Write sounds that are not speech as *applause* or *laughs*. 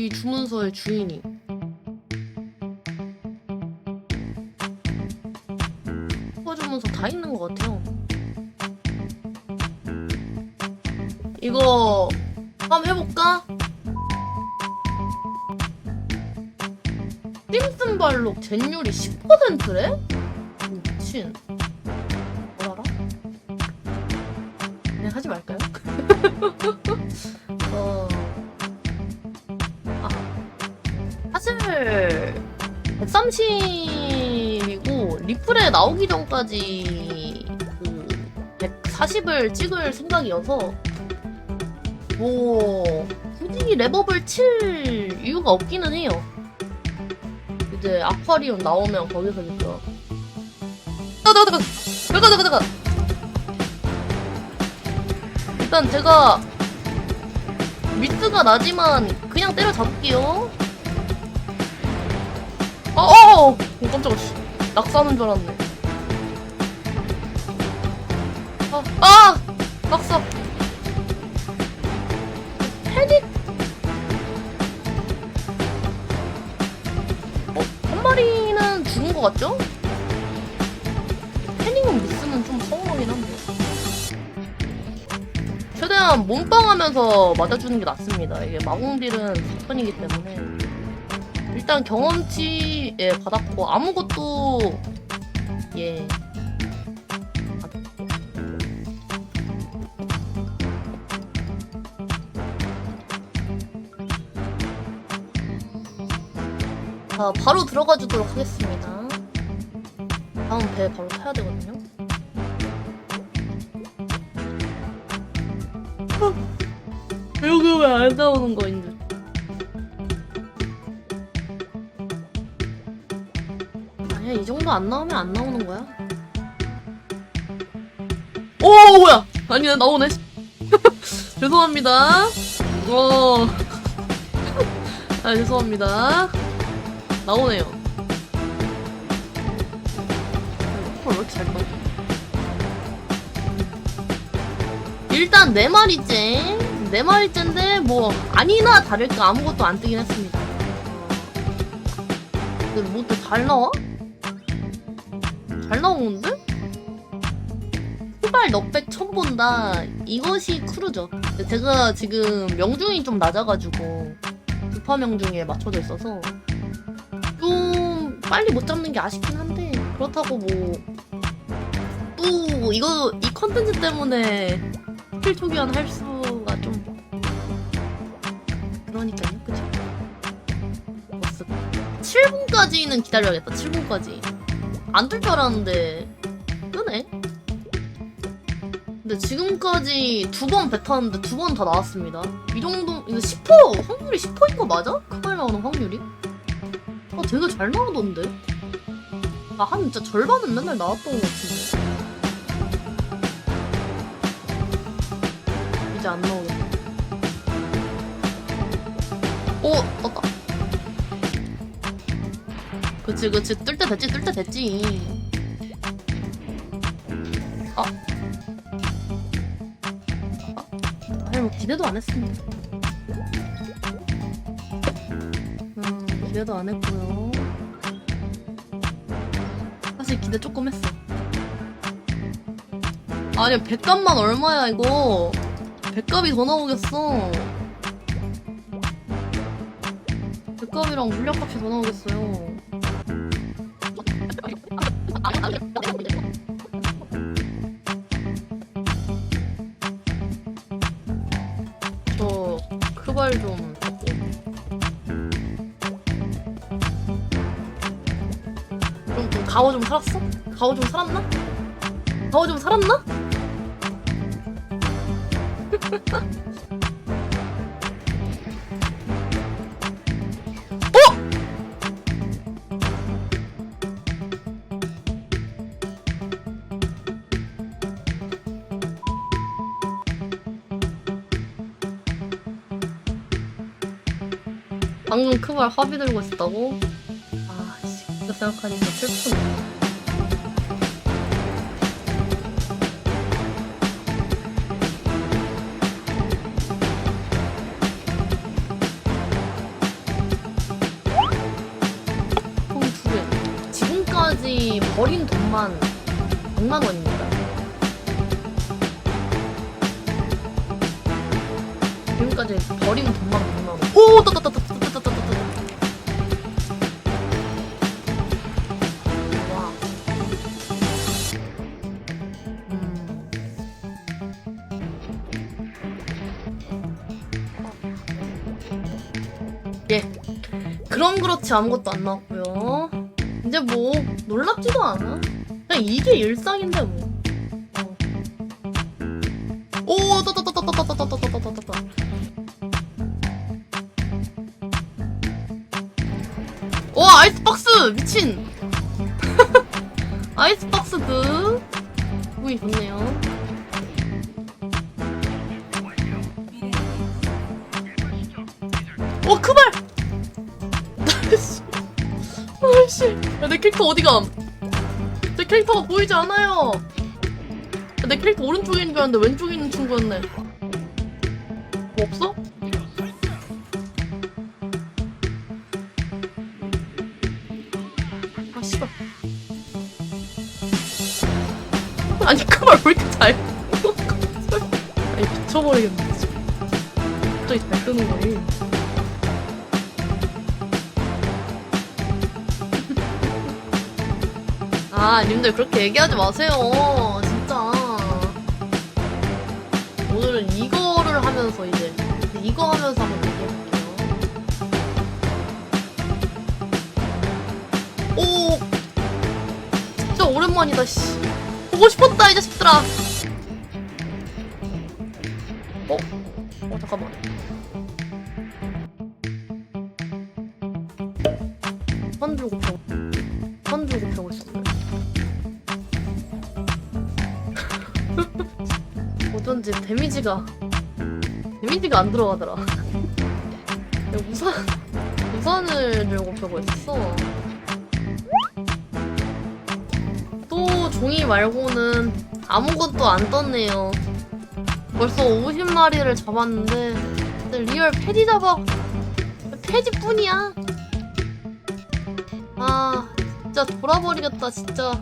이 주문서의 주인이. 허가 주문서 다 있는 것 같아요. 이거 한번 해볼까? 찜슴발록 젠율이 10%래? 미친. 뭘 알아? 그냥 하지 말까요? *laughs* 사실 130이고 리플에 나오기 전까지 그 140을 찍을 생각이어서 뭐 굳이 랩업을 칠 이유가 없기는 해요. 이제 아쿠아리움 나오면 거기서 잠깐 일단 제가 미스가 나지만 그냥 때려 잡을게요. 어, 어. 씨. 낙사하는 줄 알았네. 아, 아, 낙사. 패닉. 어, 한 마리는 죽은 것 같죠? 패닉은 미스는 좀 서운하긴 한데. 최대한 몸빵하면서 맞아주는 게 낫습니다. 이게 마공딜은 4편이기 때문에. 일단 경험치 예 받았고 아무것도 예. 자 바로 들어가 주도록 하겠습니다. 다음 배 바로 타야 되거든요. 여기 왜안 나오는 거인데 아니야 이 정도 안 나오면 안 나오는 거야. 오 뭐야? 아니야 나오네. *laughs* 죄송합니다. 어. *laughs* 아 죄송합니다. 나오네요. 헐, 왜 이렇게 잘 봐? 일단 네 마리째. 네 마리째인데 뭐 아니나 다를까 아무것도 안 뜨긴 했습니다. 근데 뭐또 잘 나와? 잘 나오는데? 후발 넉백 처음 본다. 이것이 크루죠. 제가 지금 명중이 좀 낮아가지고 두파 명중에 맞춰져 있어서 좀 빨리 못 잡는 게 아쉽긴 한데 그렇다고 뭐 또 이거 이 컨텐츠 때문에 스킬 초기화 할 수가 좀 그러니까요, 그쵸? 버스 7분까지는 기다려야겠다. 7분까지. 안 뜰 줄 알았는데 뜨네. 근데 지금까지 두 번 뱉었는데 두 번 다 나왔습니다. 이 정도 이거 10% 확률이 10%인 거 맞아? 그말 나오는 확률이? 아 되게 잘 나오던데. 아한 진짜 절반은 맨날 나왔던 것 같은데. 이제 안 나오겠다. 오 떴다. 그치 그치. 뜰 때 됐지 뜰 때 됐지. 아. 아 아니 뭐 기대도 안 했습니다. 음 기대도 안 했고요. 사실 기대 조금 했어. 아니 백값만 얼마야 이거? 백값이 더 나오겠어. 백값이랑 물약값이 더 나오겠어요 저 크발 좀 잡고 좀, 좀 가오 좀 살았어? 가오 좀 살았나? 가오 좀 살았나? *laughs* 방금 그 말 합의 들고 있었다고? 아씨 그 생각하니까 슬프네 지금까지 버린 돈만 100만 원입니다. 지금까지 버린 돈만 100만 원. 오, 따따따따. 예. 그럼 그렇지 아무것도 안 나왔고요. 이제 뭐 놀랍지도 않아. 그냥 이게 일상인데 뭐. 어. 오, 따따따따따따따따따따따따. 와, 아이스박스 미친. 아이스박스 그 기분이 좋네요. 어, 그말. 나이스. 아이씨. 야, 내 캐릭터 어디 감? 내 캐릭터가 보이지 않아요. 야, 내 캐릭터 오른쪽에 있는 줄 알았는데 왼쪽에 있는 친구였네. 뭐 없어? 아, 씨발. 아니, 그말왜 이렇게 잘. *laughs* 아니, 미쳐버리겠네. 갑자기 잘 뜨는 거니. 아, 님들 그렇게 얘기하지 마세요. 진짜. 오늘은 이거를 하면서 이제 이거 하면서 한번 얘기해볼게요. 오, 진짜 오랜만이다. 씨, 보고 싶었다 이 자식들아. 어? 어 잠깐만. 어쩐지 데미지가 데미지가 안 들어가더라. 우산 우산을 들고 펴고 있었어. 또 종이 말고는 아무것도 안 떴네요. 벌써 50마리를 잡았는데 리얼 패지 잡아 패지뿐이야. 아 진짜 돌아버리겠다 진짜.